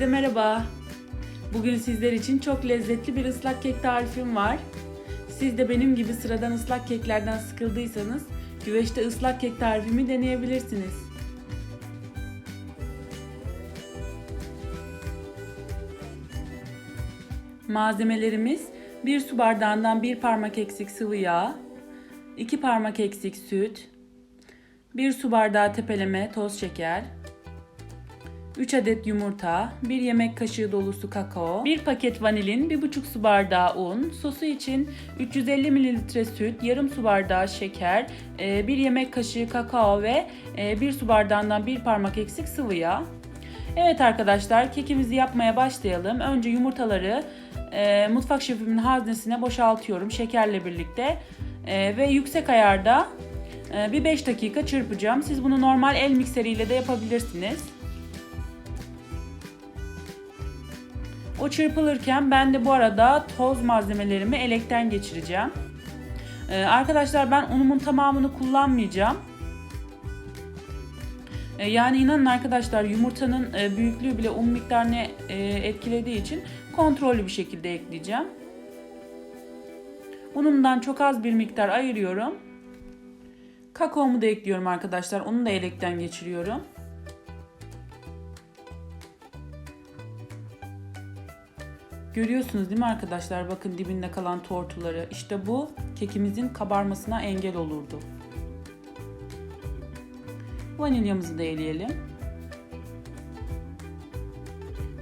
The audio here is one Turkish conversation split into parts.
Herkese merhaba. Bugün sizler için çok lezzetli bir ıslak kek tarifim var. Siz de benim gibi sıradan ıslak keklerden sıkıldıysanız güveçte ıslak kek tarifimi deneyebilirsiniz. Malzemelerimiz 1 su bardağından 1 parmak eksik sıvı yağ, 2 parmak eksik süt, 1 su bardağı tepeleme toz şeker, 3 adet yumurta, 1 yemek kaşığı dolusu kakao, 1 paket vanilin, 1,5 su bardağı un, sosu için 350 ml süt, yarım su bardağı şeker, 1 yemek kaşığı kakao ve 1 su bardağından 1 parmak eksik sıvı yağ. Evet arkadaşlar kekimizi yapmaya başlayalım. Önce yumurtaları e, mutfak şefimin haznesine boşaltıyorum şekerle birlikte. E, ve yüksek ayarda e, bir 5 dakika çırpacağım. Siz bunu normal el mikseriyle de yapabilirsiniz. O çırpılırken ben de bu arada toz malzemelerimi elekten geçireceğim. Ee, arkadaşlar ben unumun tamamını kullanmayacağım. Ee, yani inanın arkadaşlar yumurtanın e, büyüklüğü bile un miktarını e, etkilediği için kontrollü bir şekilde ekleyeceğim. Unumdan çok az bir miktar ayırıyorum. Kakaomu da ekliyorum arkadaşlar. Onu da elekten geçiriyorum. Görüyorsunuz değil mi arkadaşlar? Bakın dibinde kalan tortuları. İşte bu kekimizin kabarmasına engel olurdu. Vanilyamızı da eleyelim.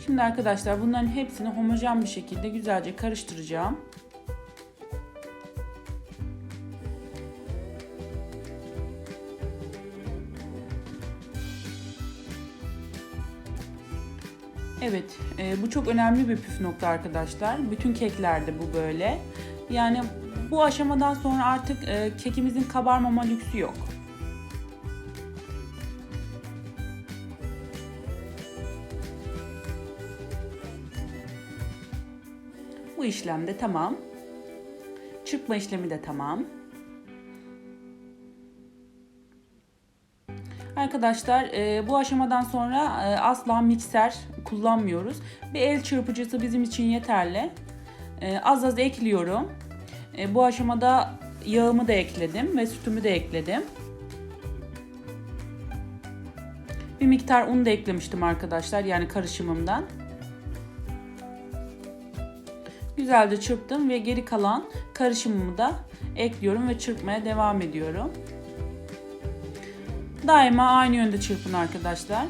Şimdi arkadaşlar bunların hepsini homojen bir şekilde güzelce karıştıracağım. Evet, e, bu çok önemli bir püf nokta arkadaşlar. Bütün keklerde bu böyle. Yani bu aşamadan sonra artık e, kekimizin kabarmama lüksü yok. Bu işlem de tamam. Çırpma işlemi de tamam. Arkadaşlar e, bu aşamadan sonra e, asla mikser kullanmıyoruz. Bir el çırpıcısı bizim için yeterli. E, az az ekliyorum. E, bu aşamada yağımı da ekledim ve sütümü de ekledim. Bir miktar un da eklemiştim arkadaşlar yani karışımımdan. Güzelce çırptım ve geri kalan karışımımı da ekliyorum ve çırpmaya devam ediyorum. Daima aynı yönde çırpın arkadaşlar.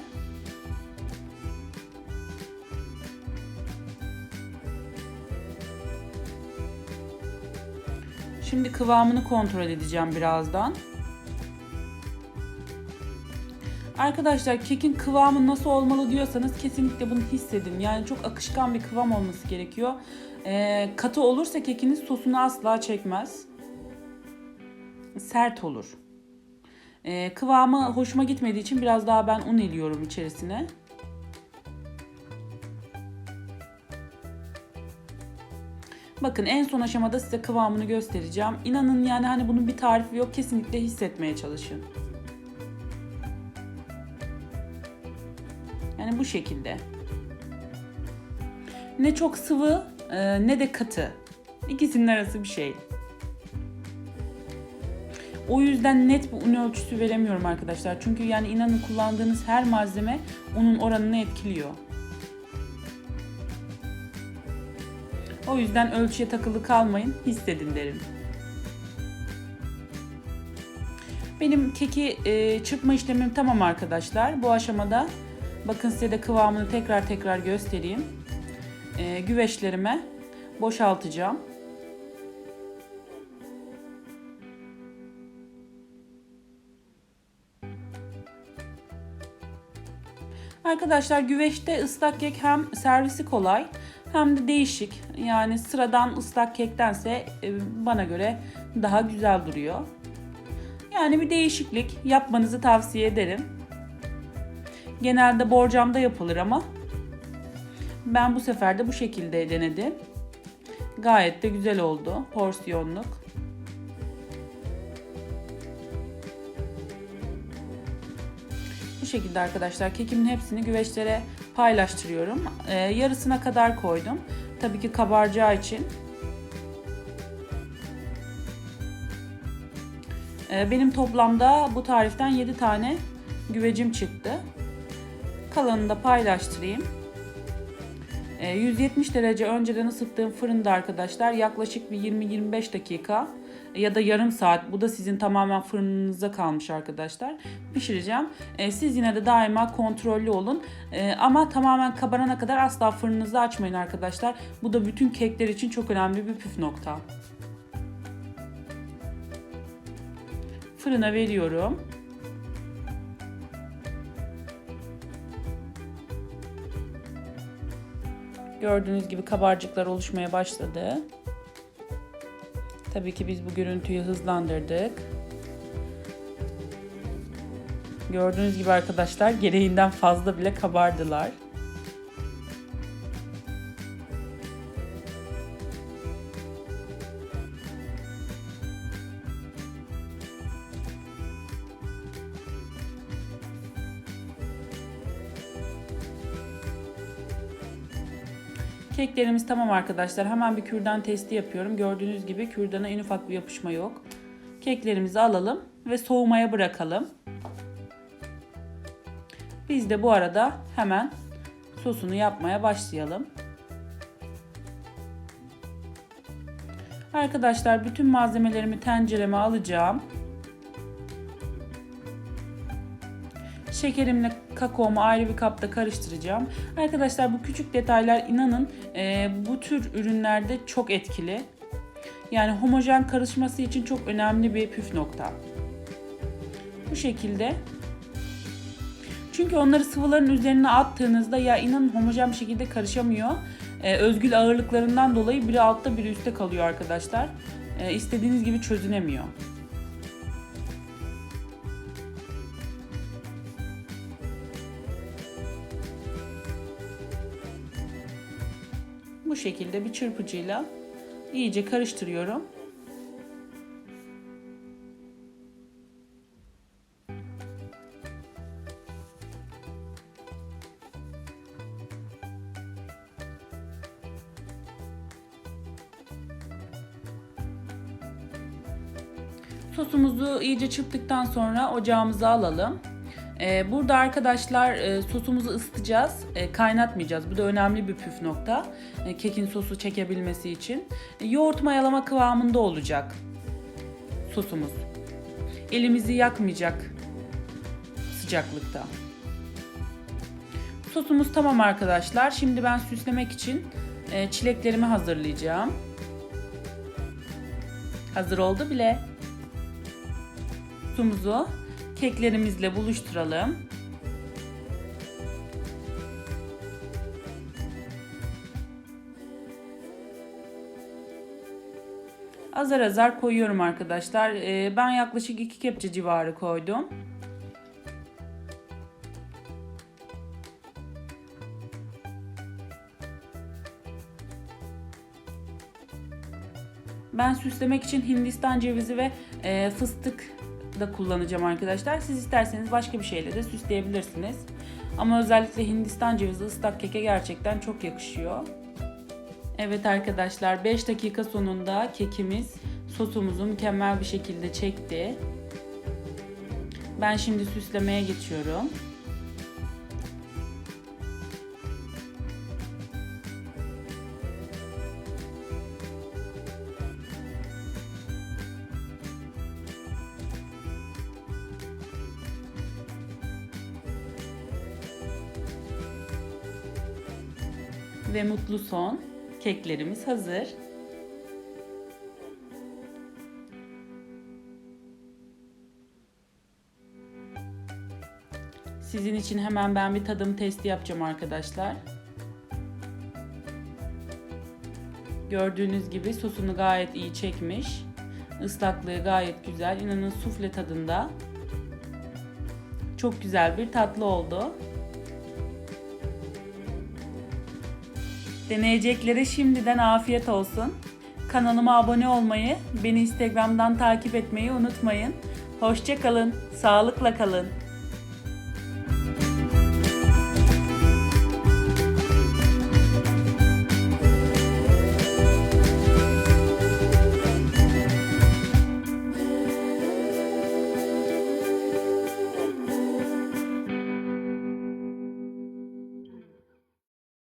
Şimdi kıvamını kontrol edeceğim birazdan. Arkadaşlar kekin kıvamı nasıl olmalı diyorsanız kesinlikle bunu hissedin. Yani çok akışkan bir kıvam olması gerekiyor. Ee, katı olursa kekiniz sosunu asla çekmez. Sert olur. Ee, kıvamı hoşuma gitmediği için biraz daha ben un eliyorum içerisine. Bakın en son aşamada size kıvamını göstereceğim. İnanın yani hani bunun bir tarifi yok. Kesinlikle hissetmeye çalışın. Yani bu şekilde. Ne çok sıvı e, ne de katı. İkisinin arası bir şey. O yüzden net bir un ölçüsü veremiyorum arkadaşlar. Çünkü yani inanın kullandığınız her malzeme unun oranını etkiliyor. O yüzden ölçüye takılı kalmayın, hissedin derim. Benim keki e, çırpma işlemim tamam arkadaşlar. Bu aşamada bakın size de kıvamını tekrar tekrar göstereyim. E, güveçlerime boşaltacağım. Arkadaşlar güveçte ıslak kek hem servisi kolay hem de değişik. Yani sıradan ıslak kektense e, bana göre daha güzel duruyor. Yani bir değişiklik yapmanızı tavsiye ederim. Genelde borcamda yapılır ama ben bu sefer de bu şekilde denedim. Gayet de güzel oldu. Porsiyonluk. Şekilde arkadaşlar kekimin hepsini güveçlere paylaştırıyorum. Ee, yarısına kadar koydum. Tabii ki kabaracağı için. Ee, benim toplamda bu tariften 7 tane güvecim çıktı. Kalanını da paylaştırayım. Ee, 170 derece önceden ısıttığım fırında arkadaşlar yaklaşık bir 20-25 dakika ya da yarım saat bu da sizin tamamen fırınınıza kalmış arkadaşlar pişireceğim. Ee, siz yine de daima kontrollü olun Ee, ama tamamen kabarana kadar asla fırınınızı açmayın arkadaşlar. Bu da bütün kekler için çok önemli bir püf nokta. Fırına veriyorum. Gördüğünüz gibi kabarcıklar oluşmaya başladı. Tabii ki biz bu görüntüyü hızlandırdık. Gördüğünüz gibi arkadaşlar gereğinden fazla bile kabardılar. Keklerimiz tamam arkadaşlar. Hemen bir kürdan testi yapıyorum. Gördüğünüz gibi kürdana en ufak bir yapışma yok. Keklerimizi alalım ve soğumaya bırakalım. Biz de bu arada hemen sosunu yapmaya başlayalım. Arkadaşlar bütün malzemelerimi tencereme alacağım. Şekerimle kakaomu ayrı bir kapta karıştıracağım. Arkadaşlar bu küçük detaylar inanın e, bu tür ürünlerde çok etkili. Yani homojen karışması için çok önemli bir püf nokta. Bu şekilde. Çünkü onları sıvıların üzerine attığınızda ya inanın homojen bir şekilde karışamıyor. E, özgül ağırlıklarından dolayı biri altta biri üstte kalıyor arkadaşlar. E, istediğiniz gibi çözünemiyor. Bu şekilde bir çırpıcıyla iyice karıştırıyorum. Sosumuzu iyice çırptıktan sonra ocağımıza alalım. Ee, burada arkadaşlar e, sosumuzu ısıtacağız, e, kaynatmayacağız. Bu da önemli bir püf nokta. E, kekin sosu çekebilmesi için. yoğurt mayalama kıvamında olacak sosumuz. Elimizi yakmayacak sıcaklıkta. Sosumuz tamam arkadaşlar. Şimdi ben süslemek için çileklerimi hazırlayacağım. Hazır oldu bile. Sosumuzu keklerimizle buluşturalım. Azar azar koyuyorum arkadaşlar. Ee, ben yaklaşık iki kepçe civarı koydum. Ben süslemek için Hindistan cevizi ve e, fıstık da kullanacağım arkadaşlar. Siz isterseniz başka bir şeyle de süsleyebilirsiniz. Ama özellikle Hindistan cevizi ıslak keke gerçekten çok yakışıyor. Evet arkadaşlar 5 dakika sonunda kekimiz sosumuzu mükemmel bir şekilde çekti. Ben şimdi süslemeye geçiyorum. Ve mutlu son. Keklerimiz hazır. Sizin için hemen ben bir tadım testi yapacağım arkadaşlar. Gördüğünüz gibi sosunu gayet iyi çekmiş. Islaklığı gayet güzel. İnanın sufle tadında. Çok güzel bir tatlı oldu. Deneyeceklere şimdiden afiyet olsun. Kanalıma abone olmayı, beni Instagram'dan takip etmeyi unutmayın. Hoşçakalın, sağlıkla kalın.